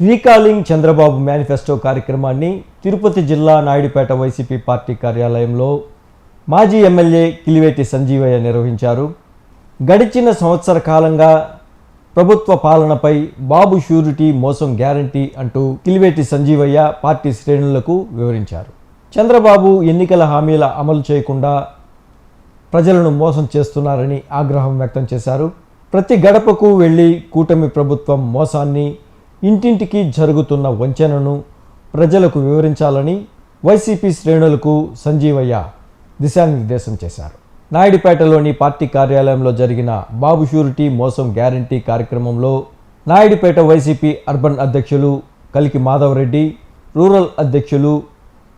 Recalling Chandrababu manifesto కార్యక్రమాన్ని తిరుపతి జిల్లా Naidupeta YCP party కార్యాలయంలో మాజీ ఎమ్మెల్యే కిలివేటి సంజీవయ్య నిర్వహించారు. గడిచిన సంవత్సర కాలంగా ప్రభుత్వ పాలనపై బాబు షూరిటీ మోసం గ్యారంటీ అంటూ కిలివేటి సంజీవయ్య పార్టీ శ్రేణులకు వివరించారు. చంద్రబాబు ఎన్నికల హామీల అమలు చేయకుండా ప్రజలను మోసం చేస్తున్నారని ఆగ్రహం వ్యక్తం చేశారు. ప్రతి గడపకు వెళ్ళి కూటమి ప్రభుత్వం మోసాన్ని ఇంటింటికి జరుగుతున్న వంచనను ప్రజలకు వివరించాలని వైసీపీ శ్రేణులకు సంజీవయ్య దిశానిర్దేశం చేశారు. నాయుడుపేటలోని పార్టీ కార్యాలయంలో జరిగిన బాబు షూరిటీ మోసం గ్యారంటీ కార్యక్రమంలో నాయుడుపేట వైసీపీ అర్బన్ అధ్యక్షులు కలికి మాధవరెడ్డి రూరల్ అధ్యక్షులు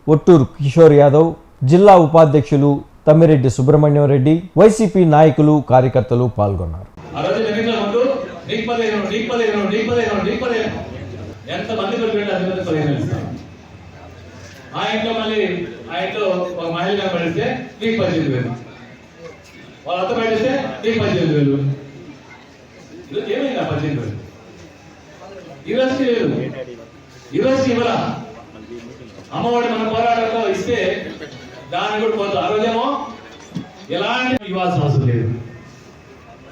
ఒట్టూరు కిషోర్ యాదవ్ జిల్లా ఉపాధ్యక్షులు తమ్మిరెడ్డి సుబ్రహ్మణ్యం రెడ్డి వైసీపీ నాయకులు కార్యకర్తలు పాల్గొన్నారు ఆ రోజు ఎన్నికల ముందు నీకు పదిహేను నీకు పదిహేను నీకు పదిహేను నీకు పదిహేను ఎంత మంది పెట్టండి అది పదిహేను ఆ ఇంట్లో మళ్ళీ ఆ ఇంట్లో ఒక మహిళ కనబడితే నీకు పద్దెనిమిది వేలు వాళ్ళ అత్త పడిస్తే నీకు పద్దెనిమిది వేలు ఈరోజు ఏమైంది ఆ పద్దెనిమిది వేలు ఈ రోజుకి లేదు ఈ ఇవ్వరా అమ్మఒడి మన పోరాటంలో ఇస్తే దాన్ని కూడా పోతుంది ఆ రోజేమో ఎలాంటి ఇవ్వాల్సిన అవసరం లేదు.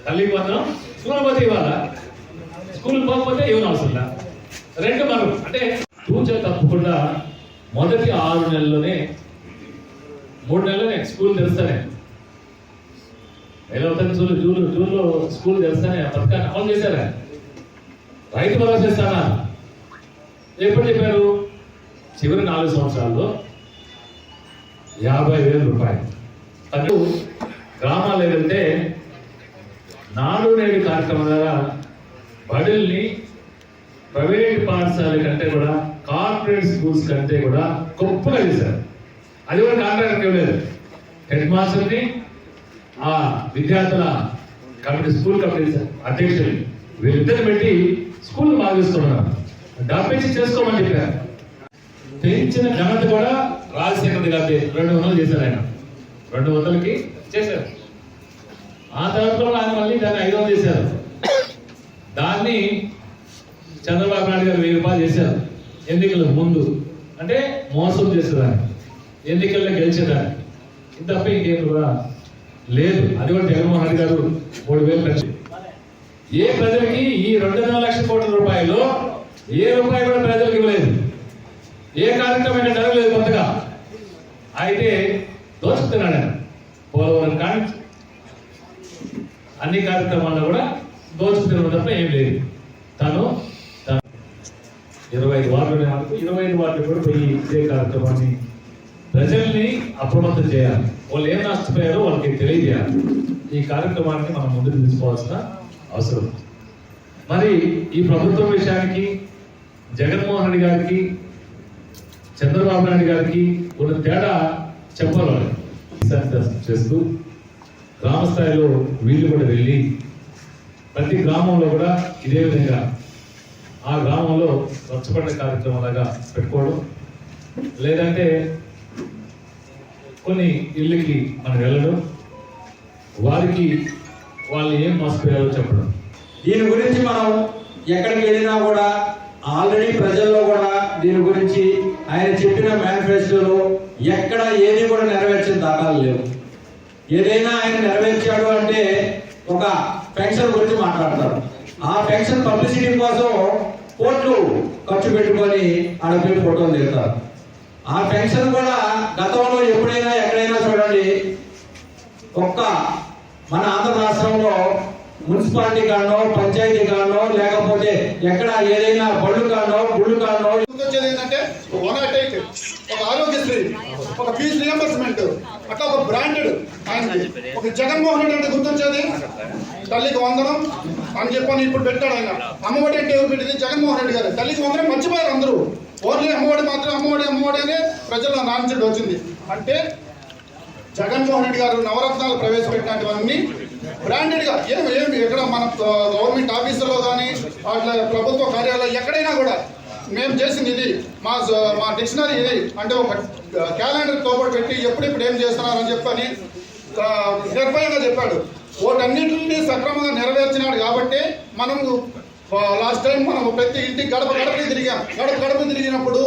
తల్లి పొందడం స్కూల్ పోతే ఇవ్వాలా? స్కూల్ పోకపోతే ఇవ్వని అవసరం రెండు మనం అంటే పూజ తప్పకుండా మొదటి ఆరు నెలల్లోనే మూడు నెలలోనే స్కూల్ తెరుస్తానే. ఎలా అవుతుంది చూడు జూన్ జూన్లో స్కూల్ తెరుస్తానే. పథకాన్ని అమలు చేశారా? రైతు భరోసా చేస్తానా ఎప్పుడు చెప్పారు? చివరి నాలుగు సంవత్సరాల్లో యాభై వేల రూపాయలు. అటు గ్రామాలు ఏదంటే నాడు నేడు కార్యక్రమం ద్వారా బడుల్ని ప్రైవేట్ పాఠశాల కంటే కూడా కార్పొరేట్ స్కూల్స్ కంటే కూడా గొప్పగా చేశారు. అది కూడా కాంట్రాక్ట్ ఇవ్వలేదు. హెడ్ మాస్టర్ని ఆ విద్యార్థుల కమిటీ స్కూల్ కమిటీ అధ్యక్షులు వీళ్ళిద్దరు పెట్టి స్కూల్ బాగిస్తున్నారు డబ్బించి చేసుకోమని చెప్పారు. పెంచిన ఘనత కూడా రాజశేఖర్ గారి రెండు వందలు చేశారు ఆయన. రెండు వందలకి చేశారు. ఆ తర్వాత కూడా ఆయన మళ్ళీ దాన్ని ఐదు వందలు చేశారు. దాన్ని చంద్రబాబు నాయుడు గారు వెయ్యి రూపాయలు చేశారు ఎన్నికల ముందు. అంటే మోసం చేసేదాన్ని ఎన్నికల్లో గెలిచేదాన్ని. ఇంత తప్ప ఇంకేం కూడా లేదు. అది కూడా జగన్మోహన్ రెడ్డి గారు మూడు వేలు ఖర్చు ఏ ప్రజలకి ఈ రెండున్నర లక్షల కోట్ల రూపాయలు ఏ రూపాయి కూడా ప్రజలకు ఇవ్వలేదు. ఏ కార్యక్రమం అయినా జరగలేదు కొత్తగా. అయితే దోచుకుతున్నాడు ఆయన. పోలవరం కానీ అన్ని కార్యక్రమాల్లో కూడా దోచుకుతున్న తప్ప ఏం లేదు. తను ఇరవై ఐదు వార్డులు మనకు ఇరవై ఐదు వార్డులు కూడా పోయి ఇదే కార్యక్రమాన్ని ప్రజల్ని అప్రమత్తం చేయాలి. వాళ్ళు ఏం నష్టపోయారో వాళ్ళకి తెలియజేయాలి. ఈ కార్యక్రమాన్ని మనం ముందుకు తీసుకోవాల్సిన అవసరం. మరి ఈ ప్రభుత్వం విషయానికి జగన్మోహన్ రెడ్డి గారికి చంద్రబాబు నాయుడు గారికి ఉన్న తేడా చెప్పాలి చేస్తూ గ్రామ స్థాయిలో వీళ్ళు కూడా వెళ్ళి ప్రతి గ్రామంలో కూడా ఇదే విధంగా ఆ గ్రామంలో స్వచ్ఛపడ్డ కార్యక్రమం లాగా పెట్టుకోవడం. లేదంటే కొన్ని ఇళ్ళకి మనం వెళ్ళడం. వారికి వాళ్ళు ఏం మోసపోయారో చెప్పడం. దీని గురించి మనం ఎక్కడికి వెళ్ళినా కూడా ఆల్రెడీ ప్రజల్లో కూడా దీని గురించి ఆయన చెప్పిన మేనిఫెస్టోలో ఎక్కడ ఏది కూడా నెరవేర్చిన దాఖలు లేవు. ఏదైనా ఆయన నెరవేర్చాడు అంటే ఒక పెన్షన్ గురించి మాట్లాడతారు. ఆ పెన్షన్ పబ్లిసిటీ కోసం కోట్లు ఖర్చు పెట్టుకొని ఆడపై ఫోటోలు తీస్తారు. ఆ పెన్షన్ కూడా గతంలో ఎప్పుడైనా ఎక్కడైనా చూడండి ఒక్క మన ఆంధ్ర రాష్ట్రంలో మున్సిపాలిటీ కాడనో పంచాయతీ కాడో లేకపోతే ఎక్కడ ఏదైనా బళ్ళు కానో గుళ్ళు కాడో వచ్చేది ఏంటంటే వన్ నాట్ ఒక ఆరోగ్యశ్రీ ఒక ఫీజు రియంబర్స్మెంట్ అట్లా ఒక బ్రాండెడ్ ఆయనకి ఒక జగన్మోహన్ రెడ్డి అంటే గుర్తొచ్చేది? తల్లికి వందనం అని చెప్పని ఇప్పుడు పెట్టాడు ఆయన. అమ్మఒడి అంటే ఎవరు పెట్టింది? జగన్మోహన్ రెడ్డి గారు. తల్లికి వందనం మర్చిపోయారు అందరూ. ఓన్లీ అమ్మఒడి మాత్రం అమ్మఒడి అమ్మఒడి అనే ప్రజల్లో నాన్సెడ్ వచ్చింది. అంటే జగన్మోహన్ రెడ్డి గారు నవరత్నాలు ప్రవేశపెట్టినటువన్నీ బ్రాండెడ్గా ఏం ఏమి ఎక్కడ మన గవర్నమెంట్ ఆఫీసులో కానీ అట్లా ప్రభుత్వ కార్యాలయం ఎక్కడైనా కూడా మేము చేసింది ఇది. మా మా డిక్షనరీ ఇది. అంటే ఒక క్యాలెండర్ తోపడి పెట్టి ఎప్పుడెప్పుడు ఏం చేస్తున్నారని చెప్పని నిర్భయంగా చెప్పాడు. వాటన్నింటినీ సక్రమంగా నెరవేర్చినాడు కాబట్టి మనం లాస్ట్ టైం మనం ప్రతి ఇంటికి గడప గడప తిరిగాం. గడప గడప తిరిగినప్పుడు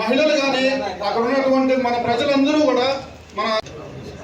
మహిళలు కానీ అక్కడ ఉన్నటువంటి మన ప్రజలందరూ కూడా మన